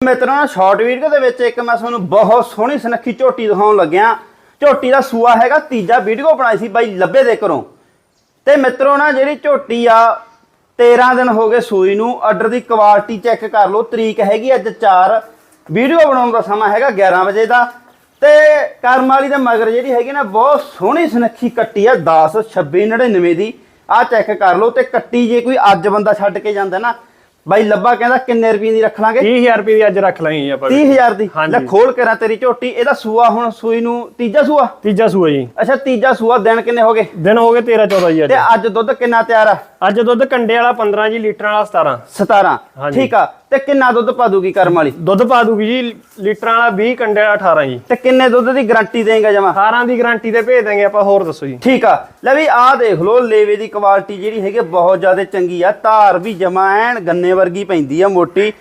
ਮਿੱਤਰਾਂ ਨਾਲ short video ਦੇ ਵਿੱਚ ਇੱਕ ਮੈਂ ਤੁਹਾਨੂੰ ਬਹੁਤ ਸੋਹਣੀ ਸੁਨੱਖੀ ਝੋਟੀ ਦਿਖਾਉਣ ਲੱਗਿਆ। ਝੋਟੀ ਦਾ ਸੂਆ ਹੈਗਾ, ਤੀਜਾ ਵੀਡੀਓ ਬਣਾਈ ਸੀ ਬਾਈ ਲੱਭੇ ਦੇ ਘਰੋਂ। ਤੇ ਮਿੱਤਰੋ ਨਾ, ਜਿਹੜੀ ਝੋਟੀ ਆ 13 ਦਿਨ ਹੋ ਗਏ ਸੂਈ ਨੂੰ ਆਰਡਰ ਦੀ ਕੁਆਲਿਟੀ ਚੈੱਕ ਕਰ ਲਓ, ਤਰੀਕ ਹੈਗੀ ਅੱਜ 4 ਵੀਡੀਓ ਬਣਾਉਣ ਦਾ ਸਮਾਂ ਹੈਗਾ 11 ਵਜੇ ਦਾ। ਤੇ ਕਰਮ ਵਾਲੀ ਦੇ ਮਗਰ ਜਿਹੜੀ ਹੈਗੀ ਨਾ, ਬਹੁਤ ਸੋਹਣੀ ਸੁਨੱਖੀ ਕੱਟੀ ਆ 10 26 99 ਦੀ। ਆ ਚੈੱਕ ਕਰ ਲਓ ਤੇ ਕੱਟੀ ਜੇ ਕੋਈ ਅੱਜ ਬੰਦਾ ਛੱਡ ਕੇ ਜਾਂਦਾ ਨਾ ਬਾਈ ਲੱਭਾ ਕਹਿੰਦਾ ਕਿੰਨੇ ਰੁਪਏ ਦੀ ਰੱਖ ਲਾਂਗੇ 30000 ਰੁਪਏ ਦੀ ਅੱਜ ਰੱਖ ਲਾਂਗੇ ਜੀ ਆਪਾਂ 30000 ਦੀ। ਲੈ ਖੋਲ ਕੇ ਰਾਂ ਤੇਰੀ ਝੋਟੀ। ਇਹਦਾ ਸੂਆ ਹੁਣ ਸੂਈ ਨੂੰ ਤੀਜਾ ਸੂਆ? ਤੀਜਾ ਸੂਆ ਜੀ। ਅੱਛਾ ਤੀਜਾ ਸੂਆ ਦਿਨ ਕਿੰਨੇ ਹੋ ਗਏ? ਦਿਨ ਹੋ ਗਏ 13 14 ਜੀ ਅੱਜ। ਤੇ ਅੱਜ ਦੁੱਧ ਕਿੰਨਾ ਤਿਆਰ ਆ? ਅੱਜ ਦੁੱਧ ਕੰਡੇ ਵਾਲਾ 15 ਜੀ ਲੀਟਰ ਵਾਲਾ 17 17 ਹਾਂਜੀ। ਠੀਕ ਆ। ਤੇ ਕਿੰਨਾ ਦੁੱਧ ਪਾ ਦੂਗੀ ਕਰਮ ਵਾਲੀ? ਦੁੱਧ ਪਾ ਦੂਗੀ ਜੀ ਲੀਟਰਾਂ ਵਾਲਾ 20 ਕੰਡੇ ਵਾਲਾ 18 ਜੀ। ਤੇ ਕਿੰਨੇ ਦੁੱਧ ਦੀ ਗਾਰੰਟੀ ਦੇਂਗਾ ਜਮਾ? 18 ਦੀ ਗਾਰੰਟੀ ਤੇ ਭੇਜ ਦਾਂਗੇ ਆਪਾਂ ਹੋਰ ਦੱਸੋ ਜੀ। ਠੀਕ ਆ। ਲੈ ਵੀ ਆਹ ਦੇਖ ਲਓ ਲੇਵੇ ਦੀ ਕੁਆਲਿਟੀ ਜਿਹੜੀ ਹੈਗੀ ਬਹੁਤ ਜ਼ਿਆਦਾ ਚੰਗੀ ਆ। ਧਾਰ ਵੀ ਜਮਾ ਐਨ ਗੰਨੇ ਵਰਗੀ ਪੈਂਦੀ ਆ ਮੋਟੀ।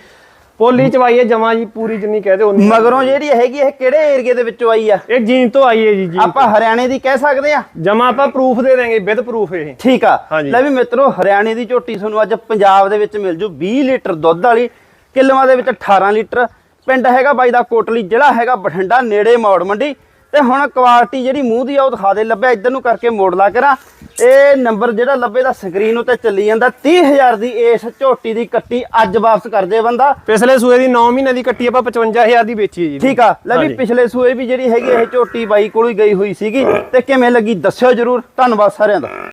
ਪੋਲੀ ਚਵਾਈ ਹੈ ਜਮਾ ਜੀ ਪੂਰੀ ਜਿੰਨੀ ਕਹਦੇ ਉਨੀ। ਮਗਰੋਂ ਜਿਹੜੀ ਹੈਗੀ ਇਹ ਕਿਹੜੇ ਏਰੀਏ ਦੇ ਵਿੱਚੋਂ ਆਈ ਆ? ਇਹ ਜੀਨ ਤੋਂ ਆਈ ਹੈ ਜੀ ਜੀ ਆਪਾਂ ਹਰਿਆਣੇ ਦੀ ਕਹਿ ਸਕਦੇ ਆ? ਜਮਾ ਆਪਾਂ ਪ੍ਰੂਫ ਦੇ ਦਾਂਗੇ ਵਿਦ ਪ੍ਰੂਫ ਇਹ। ਠੀਕ ਆ। ਲੈ ਵੀ ਮਿੱਤਰੋ ਹਰਿਆਣੇ ਦੀ ਝੋਟੀ ਤੁਹਾਨੂੰ ਅੱਜ ਪੰਜਾਬ ਦੇ ਵਿੱਚ ਮਿਲ ਜੂ 20 ਲੀਟਰ ਦੁੱਧ ਵਾਲੀ ਕਿਲੋਆਂ ਦੇ ਵਿੱਚ 18 ਲੀਟਰ। ਪਿੰਡ ਹੈਗਾ ਬਾਈ ਦਾ ਕੋਟਲੀ ਜ਼ਿਲ੍ਹਾ ਹੈਗਾ ਬਠਿੰਡਾ ਨੇੜੇ ਮੌੜ ਮੰਡੀ। ਤੇ ਹੁਣ ਕੁਆਲਿਟੀ ਜਿਹੜੀ ਮੂੰਹ ਦੀ ਆ ਉਹ ਦਿਖਾ ਦੇ ਲੱਭਿਆ ਇੱਧਰ ਨੂੰ ਕਰਕੇ ਮੋੜ ਲਾ ਕਰਾਂ। ਇਹ ਨੰਬਰ ਜਿਹੜਾ ਲੱਭੇ ਦਾ ਸਕਰੀਨ ਉੱਤੇ ਚੱਲੀ ਜਾਂਦਾ 30000 ਦੀ ਇਸ ਝੋਟੀ ਦੀ ਕੱਟੀ ਅੱਜ ਵਾਪਸ ਕਰ ਦੇ ਬੰਦਾ। ਪਿਛਲੇ ਸੂਏ ਦੀ 9 ਮਹੀਨੇ ਦੀ ਕੱਟੀ ਆਪਾਂ 55000 ਦੀ ਵੇਚੀ ਜੀ। ਠੀਕ ਆ ਲੈ ਵੀ। ਪਿਛਲੇ ਸੂਏ ਵੀ ਜਿਹੜੀ ਹੈਗੀ ਇਹ ਝੋਟੀ ਬਾਈ ਕੋਲ ਹੀ ਗਈ ਹੋਈ ਸੀਗੀ ਤੇ ਕਿਵੇਂ ਲੱਗੀ ਦੱਸਿਓ ਜਰੂਰ। ਧੰਨਵਾਦ ਸਾਰਿਆਂ ਦਾ।